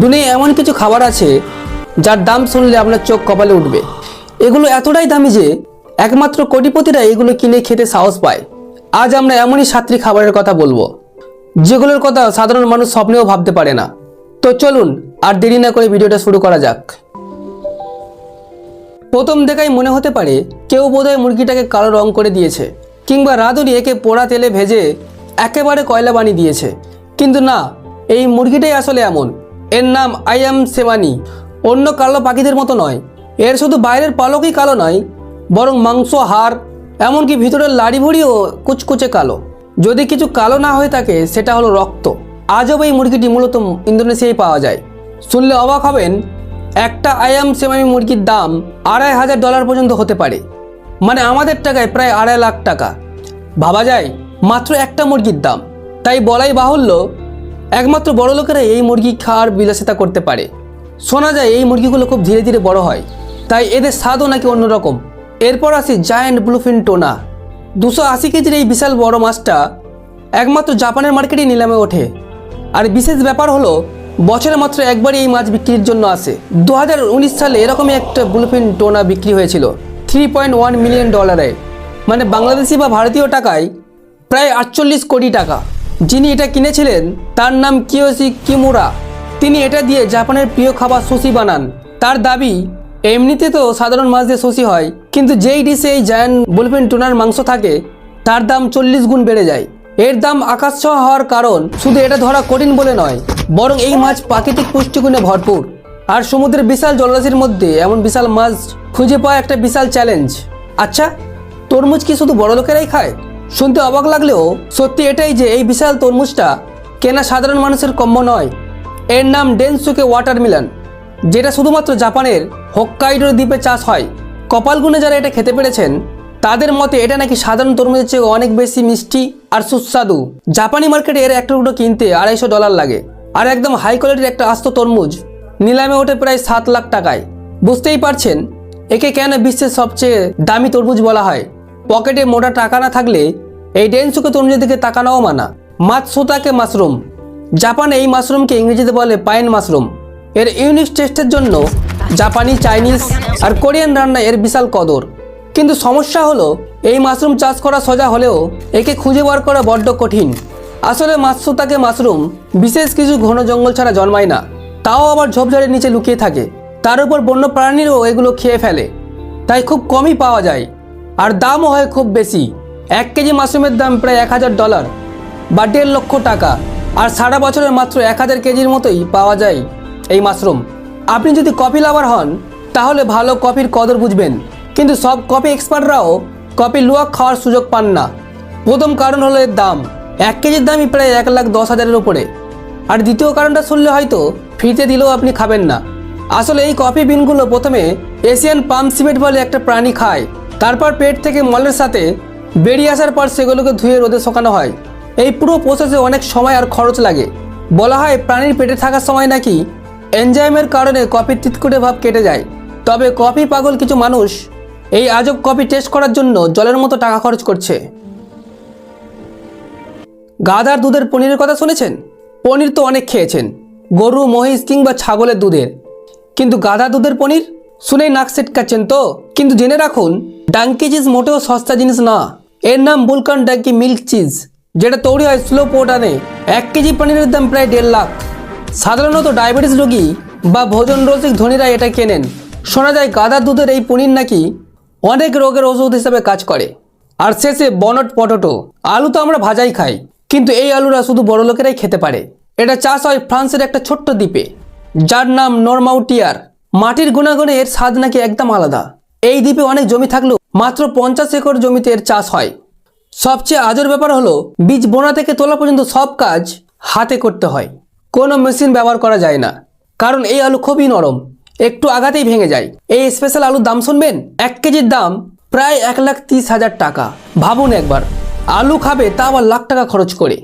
দুনিয়ায় এমন কিছু খাবার আছে যার দাম শুনলে আপনার চোখ কপালে উঠবে। এগুলো এতটাই দামি যে একমাত্র কোটিপতিরা এগুলো কিনে খেতে সাহস পায়। আজ আমরা এমনই সাত্রী খাবারের কথা বলব। যেগুলোর কথা সাধারণ মানুষ স্বপ্নেও ভাবতে পারে না। তো চলুন আর দেরি না করে ভিডিওটা শুরু করা যাক। প্রথম দেখাই মনে হতে পারে কেউ বোধহয় মুরগিটাকে কালো রং করে দিয়েছে, কিংবা রাঁধুনি একে পোড়া তেলে ভেজে একেবারে কয়লা বানিয়ে দিয়েছে। কিন্তু না, এই মুরগিটাই আসলে এমন। এর নাম আই এম সেমানি অন্য কালো পাখিদের মতো নয়। এর শুধু বাইরের পালকই কালো নয়, বরং মাংস, হাড়, এমনকি ভিতরের লাড়ি ভুড়িও কুচকুচে কালো। যদি কিছু কালো না হয়ে থাকে, সেটা হলো রক্ত। আজব এই মুরগিটি মূলত ইন্দোনেশিয়ায় পাওয়া যায়। শুনলে অবাক হবেন, একটা আয়াম সেমাই মুরগির দাম আড়াই হাজার ডলার পর্যন্ত হতে পারে। মানে আমাদের টাকায় প্রায় আড়াই লাখ টাকা। ভাবা যায়, মাত্র একটা মুরগির দাম। তাই বলাই বাহুল্য একমাত্র বড় লোকেরা এই মুরগি খাওয়ার বিলাসিতা করতে পারে। শোনা যায় এই মুরগিগুলো খুব ধীরে ধীরে বড় হয়। তাই এদের স্বাদও নাকি অন্যরকম এরপর আসি জায়ান্ট ব্লুফিন টোনা দুশো আশি কেজির এই বিশাল বড় মাছটা একমাত্র জাপানের মার্কেটেই নিলামে ওঠে। আর বিশেষ ব্যাপার হলো, বছরে মাত্র একবারই এই মাছ বিক্রির জন্য আসে। দু হাজার উনিশ সালে এরকমই একটা ব্লুফিন টোনা বিক্রি হয়েছিল থ্রি পয়েন্ট ওয়ান মিলিয়ন ডলারে মানে বাংলাদেশি বা ভারতীয় টাকায় প্রায় আটচল্লিশ কোটি টাকা। যিনি এটা কিনেছিলেন, তার নাম কিয়োসি কিমুরা। তিনি এটা দিয়ে জাপানের প্রিয় খাবার সুশি বানান। তার দাবি, এমনিতে তো সাধারণ মাছ দিয়ে সুশি হয়, কিন্তু যেই ডিশে এই জায়ান্ট বুলফিন টুনার মাংস থাকে, তার দাম চল্লিশ গুণ বেড়ে যায়। এর দাম আকাশ ছোঁয়া হওয়ার কারণ শুধু এটা ধরা কঠিন বলে নয়, বরং এই মাছ প্রাকৃতিক পুষ্টিগুণে ভরপুর। আর সমুদ্রের বিশাল জলরাশির মধ্যে এমন বিশাল মাছ খুঁজে পাওয়া একটা বিশাল চ্যালেঞ্জ আচ্ছা তরমুজ কি শুধু বড় লোকেরাই খায়? শুনতে অবাক লাগলেও সত্যি এটাই যে এই বিশাল তরমুজটা কেনা সাধারণ মানুষের কম্য নয়। এর নাম ডেনসুকে ওয়াটারমিলন, যেটা শুধুমাত্র জাপানের হোক্কাইডোর দ্বীপে চাষ হয়। কপালগুনে যারা এটা খেতে পেরেছেন, তাদের মতে এটা নাকি সাধারণ তরমুজের চেয়ে অনেক বেশি মিষ্টি আর সুস্বাদু। জাপানি মার্কেটে এর একটা টুকরো কিনতে আড়াইশো ডলার লাগে, আর একদম হাই কোয়ালিটির একটা আস্ত তরমুজ নিলামে ওঠে প্রায় সাত লাখ টাকায়। বুঝতেই পারছেন, একে কেন বিশ্বের সবচেয়ে দামি তরমুজ বলা হয়। পকেটে মোটা টাকা না থাকলে এই ডেনসুকে তরমুজের দিকে তাকানোও মানা। Matsutake mushroom. জাপানে এই মাশরুমকে ইংরেজিতে বলে পাইন মাশরুম। এর ইউনিক টেস্টের জন্য জাপানি, চাইনিজ আর কোরিয়ান রান্না এর বিশাল কদর। কিন্তু সমস্যা হলো, এই মাশরুম চাষ করা সোজা হলেও একে খুঁজে বার করা বড্ড কঠিন। আসলে মাতসুতাকে মাশরুম বিশেষ কিছু ঘন জঙ্গল ছাড়া জন্মায় না। তাও আবার ঝোপঝাড়ের নিচে লুকিয়ে থাকে। তার উপর বন্য প্রাণীরও এগুলো খেয়ে ফেলে। তাই খুব কমই পাওয়া যায়। আর দামও হয় খুব বেশি। এক কেজি মাশরুমের দাম প্রায় এক হাজার ডলার, বা দেড় লক্ষ টাকা। আর সারা বছরের মাত্র এক হাজার কেজির মতোই পাওয়া যায় এই মাশরুম। আপনি যদি কফি লাভার হন, তাহলে ভালো কফির কদর বুঝবেন। কিন্তু সব কফি এক্সপার্টরাও কফি লুয়াক খাওয়ার সুযোগ পান না। প্রথম কারণ হলো এর দাম। এক কেজির দামই প্রায় এক লাখ দশ হাজারের উপরে। আর দ্বিতীয় কারণটা শুনলে হয়তো ফ্রিতে দিলেও আপনি খাবেন না। আসলে এই কফি বিনগুলো প্রথমে এশিয়ান পাম সিমেন্ট বলে একটা প্রাণী খায়। তারপর পেট থেকে মলের সাথে বেরিয়ে আসার পর সেগুলোকে ধুয়ে রোদে শুকানো হয়। এই পুরো প্রসেসে অনেক সময় আর খরচ লাগে। বলা হয় প্রাণীর পেটে থাকার সময় নাকি এনজাইমের কারণে কফির তিতকুটে ভাব কেটে যায়। তবে কফি পাগল কিছু মানুষ এই আজব কফি টেস্ট করার জন্য জলের মতো টাকা খরচ করছে। গাধার দুধের পনিরের কথা শুনেছেন? পনির তো অনেক খেয়েছেন। গরু, মহিষ কিংবা ছাগলের দুধের। কিন্তু গাধা দুধের পনির? শুনেই নাক সেটকাচ্ছেন তো। কিন্তু জেনে রাখুন ডাঙ্কি চিজ মোটেও সস্তা জিনিস না। এর নাম বুলকান ডাঙ্কি মিল্ক চিজ যেটা তৈরি হয় স্লো পোর্টানে এক কেজি পনিরের দাম প্রায় দেড় লাখ। সাধারণত ডায়াবেটিস রোগী বা ভোজন রসিক ধনীরা এটা কেনেন। শোনা যায় গাধা দুধের এই পনির নাকি অনেক রোগের ওষুধ হিসেবে কাজ করে। আর শেষে বনট পটোটো। আলু তো আমরা ভাজাই খাই, কিন্তু এই আলুরা শুধু বড় লোকেরাই খেতে পারে। এটা চাষ হয় ফ্রান্সের একটা ছোট্ট দ্বীপে, যার নাম নরমাউটিয়ার। মাটির গুণাগুণে এর স্বাদ নাকি একদম আলাদা? এই দ্বীপে অনেক জমি থাকলেও মাত্র পঞ্চাশ একর জমিতে এর চাষ হয়। সবচেয়ে আজর ব্যাপার হলো, বীজ বোনা থেকে তোলা পর্যন্ত সব কাজ হাতে করতে হয়। কোনো মেশিন ব্যবহার করা যায় না। কারণ এই আলু খুবই নরম। একটু আঘাতেই ভেঙে যায়। এই স্পেশাল আলুর দাম শুনবেন? এক কেজির দাম প্রায় এক লাখ তিরিশ হাজার টাকা। ভাবুন একবার। আলু খাবে তা আবার লাখ টাকা খরচ করে।